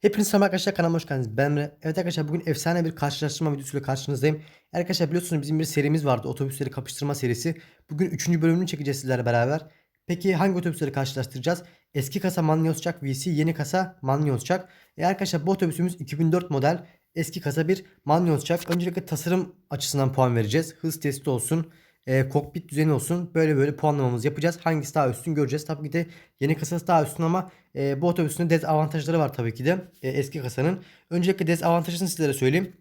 Hepinize selam arkadaşlar kanalıma hoş geldiniz. Ben Emre. Evet arkadaşlar bugün efsane bir karşılaştırma videosuyla karşınızdayım. Arkadaşlar biliyorsunuz bizim bir serimiz vardı. Otobüsleri kapıştırma serisi. Bugün 3. bölümünü çekeceğiz sizlerle beraber. Peki hangi otobüsleri karşılaştıracağız? Eski kasa Manyosçak vs yeni kasa Manyosçak. E arkadaşlar bu otobüsümüz 2004 model. Eski kasa bir Manyosçak. Öncelikle tasarım açısından puan vereceğiz. Hız testi olsun. E, kokpit düzeni olsun. Böyle böyle puanlamamızı yapacağız. Hangisi daha üstün göreceğiz. Tabii ki de yeni kasası daha üstün ama e, bu otobüsün dezavantajları var tabii ki de e, eski kasanın. Öncelikle dezavantajını sizlere söyleyeyim.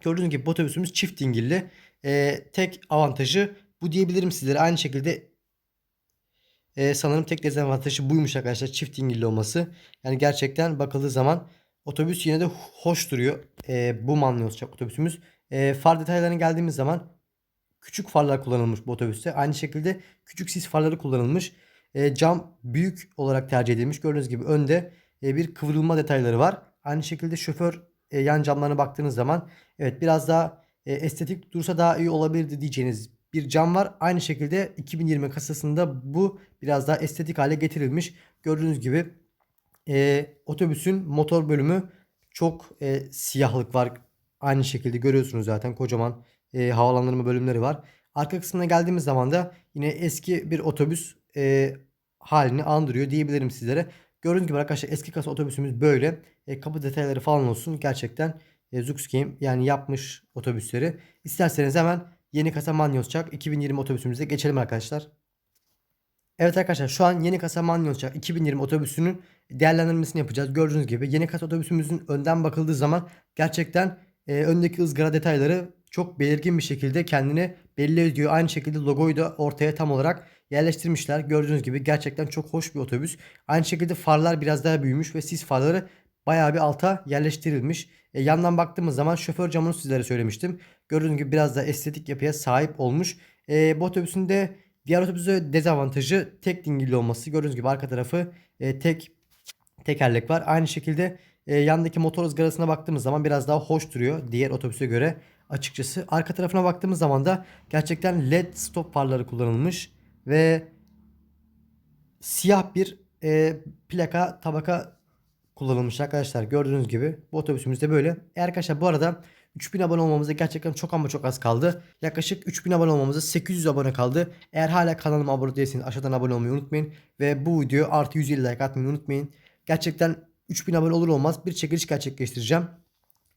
Gördüğünüz gibi bu otobüsümüz çift dingilli. E, tek avantajı bu diyebilirim sizlere. Aynı şekilde e, sanırım tek dezavantajı buymuş arkadaşlar çift dingilli olması. Yani gerçekten bakıldığı zaman otobüs yine de hoş duruyor. E, bu manlı olacak otobüsümüz. E, far detaylarına geldiğimiz zaman küçük farlar kullanılmış bu otobüste. Aynı şekilde küçük sis farları kullanılmış. E, cam büyük olarak tercih edilmiş. Gördüğünüz gibi önde e, bir kıvrılma detayları var. Aynı şekilde şoför e, yan camlarına baktığınız zaman evet biraz daha e, estetik dursa daha iyi olabilirdi diyeceğiniz bir cam var. Aynı şekilde 2020 kasasında bu biraz daha estetik hale getirilmiş. Gördüğünüz gibi e, otobüsün motor bölümü çok e, siyahlık var. Aynı şekilde görüyorsunuz zaten kocaman e, havalandırma bölümleri var. Arka kısmına geldiğimiz zaman da yine eski bir otobüs e, halini andırıyor diyebilirim sizlere. Gördüğünüz gibi arkadaşlar eski kasa otobüsümüz böyle. E, kapı detayları falan olsun. Gerçekten e, Zuxgame yani yapmış otobüsleri. İsterseniz hemen yeni kasa Manyosçak 2020 otobüsümüze geçelim arkadaşlar. Evet arkadaşlar şu an yeni kasa Manyosçak 2020 otobüsünün değerlendirmesini yapacağız. Gördüğünüz gibi yeni kasa otobüsümüzün önden bakıldığı zaman gerçekten e, öndeki ızgara detayları çok belirgin bir şekilde kendini belli ediyor. Aynı şekilde logoyu da ortaya tam olarak yerleştirmişler. Gördüğünüz gibi gerçekten çok hoş bir otobüs. Aynı şekilde farlar biraz daha büyümüş ve sis farları bayağı bir alta yerleştirilmiş. E, yandan baktığımız zaman şoför camını sizlere söylemiştim. Gördüğünüz gibi biraz da estetik yapıya sahip olmuş. E, bu otobüsün de diğer otobüsün dezavantajı tek dingilli olması. Gördüğünüz gibi arka tarafı e, tek tekerlek var. Aynı şekilde e, yandaki motor ızgarasına baktığımız zaman biraz daha hoş duruyor diğer otobüse göre açıkçası. Arka tarafına baktığımız zaman da gerçekten led stop farları kullanılmış ve siyah bir e, plaka tabaka kullanılmış arkadaşlar. Gördüğünüz gibi bu otobüsümüz de böyle. E arkadaşlar bu arada 3000 abone olmamıza gerçekten çok ama çok az kaldı. Yaklaşık 3000 abone olmamıza 800 abone kaldı. Eğer hala kanalıma abone değilseniz aşağıdan abone olmayı unutmayın. Ve bu videoyu artı 150 like atmayı unutmayın. Gerçekten 3000 abone olur olmaz bir çekiliş gerçekleştireceğim.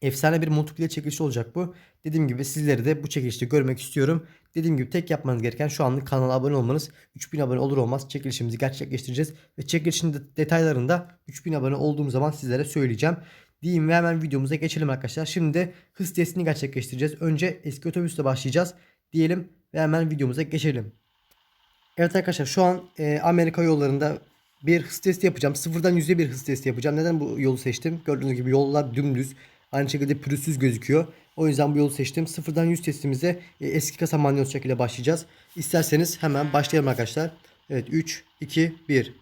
Efsane bir multiplayer çekilişi olacak bu. Dediğim gibi sizleri de bu çekilişte görmek istiyorum. Dediğim gibi tek yapmanız gereken şu anlık kanala abone olmanız. 3000 abone olur olmaz çekilişimizi gerçekleştireceğiz. Ve çekilişin de detaylarını da 3000 abone olduğum zaman sizlere söyleyeceğim. Diyeyim ve hemen videomuza geçelim arkadaşlar. Şimdi hız testini gerçekleştireceğiz. Önce eski otobüsle başlayacağız. Diyelim ve hemen videomuza geçelim. Evet arkadaşlar şu an e, Amerika yollarında bir hız testi yapacağım. Sıfırdan yüzde bir hız testi yapacağım. Neden bu yolu seçtim? Gördüğünüz gibi yollar dümdüz. Aynı şekilde pürüzsüz gözüküyor. O yüzden bu yolu seçtim. Sıfırdan 100 testimize e, eski kasa manuel şekilde başlayacağız. İsterseniz hemen başlayalım arkadaşlar. Evet 3, 2, 1.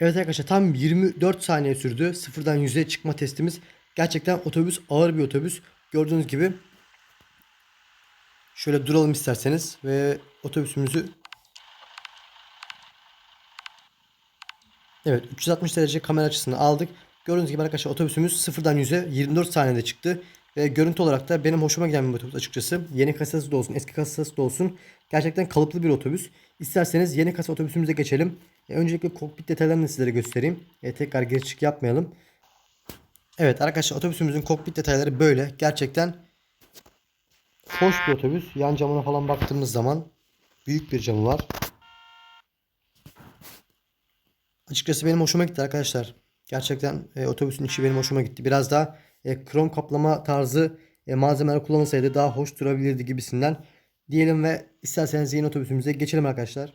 Evet arkadaşlar tam 24 saniye sürdü. Sıfırdan 100'e çıkma testimiz. Gerçekten otobüs ağır bir otobüs. Gördüğünüz gibi şöyle duralım isterseniz ve otobüsümüzü Evet 360 derece kamera açısını aldık. Gördüğünüz gibi arkadaşlar otobüsümüz sıfırdan 100'e 24 saniyede çıktı. Ve görüntü olarak da benim hoşuma giden bir otobüs açıkçası. Yeni kasası da olsun eski kasası da olsun. Gerçekten kalıplı bir otobüs. İsterseniz yeni kasa otobüsümüze geçelim. E, öncelikle kokpit detaylarını sizlere göstereyim. E, tekrar geri çık yapmayalım. Evet arkadaşlar otobüsümüzün kokpit detayları böyle. Gerçekten hoş bir otobüs. Yan camına falan baktığımız zaman büyük bir camı var. Açıkçası benim hoşuma gitti arkadaşlar. Gerçekten e, otobüsün içi benim hoşuma gitti. Biraz daha e, krom kaplama tarzı e, malzemeler kullanılsaydı daha hoş durabilirdi gibisinden. Diyelim ve isterseniz yeni otobüsümüze geçelim arkadaşlar.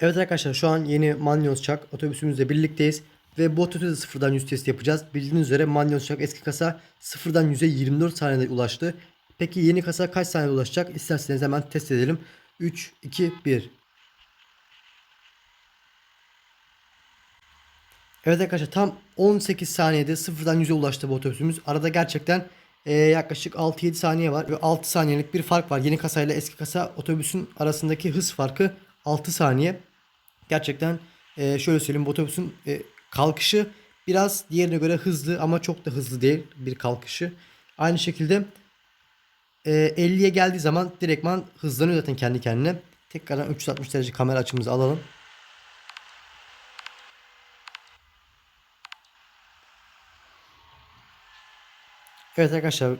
Evet arkadaşlar şu an yeni Manyos Çak otobüsümüzle birlikteyiz. Ve bu otobüste sıfırdan 100 test yapacağız. Bildiğiniz üzere Manyos Çak eski kasa sıfırdan 100'e 24 saniyede ulaştı. Peki yeni kasa kaç saniyede ulaşacak? İsterseniz hemen test edelim. 3, 2, 1. Evet arkadaşlar tam 18 saniyede sıfırdan 100'e ulaştı bu otobüsümüz. Arada gerçekten e, yaklaşık 6-7 saniye var ve 6 saniyelik bir fark var. Yeni kasayla eski kasa otobüsün arasındaki hız farkı 6 saniye. Gerçekten e, şöyle söyleyeyim bu otobüsün e, kalkışı biraz diğerine göre hızlı ama çok da hızlı değil bir kalkışı. Aynı şekilde e, 50'ye geldiği zaman direktman hızlanıyor zaten kendi kendine. Tekrardan 360 derece kamera açımızı alalım. Evet arkadaşlar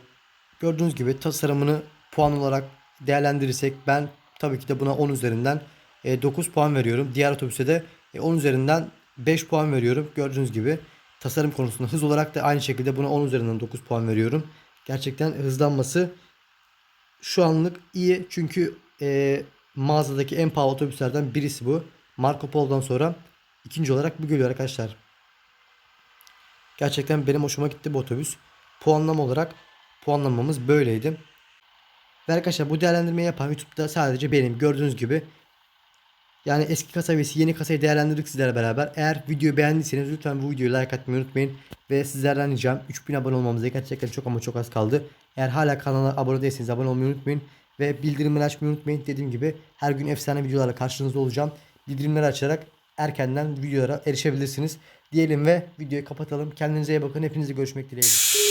gördüğünüz gibi tasarımını puan olarak değerlendirirsek ben tabii ki de buna 10 üzerinden e, 9 puan veriyorum. Diğer otobüse de e, 10 üzerinden 5 puan veriyorum. Gördüğünüz gibi tasarım konusunda hız olarak da aynı şekilde buna 10 üzerinden 9 puan veriyorum. Gerçekten hızlanması şu anlık iyi çünkü e, mağazadaki en pahalı otobüslerden birisi bu. Marco Polo'dan sonra ikinci olarak bu geliyor arkadaşlar. Gerçekten benim hoşuma gitti bu otobüs. Puanlama olarak puanlamamız böyleydi. Ve arkadaşlar bu değerlendirmeyi yapan YouTube'da sadece benim gördüğünüz gibi. Yani eski kasa ve yeni kasayı değerlendirdik sizlerle beraber. Eğer videoyu beğendiyseniz lütfen bu videoyu like atmayı unutmayın. Ve sizlerden ricam 3000 abone olmamıza gerçekten çok ama çok az kaldı. Eğer hala kanala abone değilseniz abone olmayı unutmayın. Ve bildirimleri açmayı unutmayın. Dediğim gibi her gün efsane videolarla karşınızda olacağım. Bildirimleri açarak erkenden videolara erişebilirsiniz. Diyelim ve videoyu kapatalım. Kendinize iyi bakın. Hepinize görüşmek dileğiyle.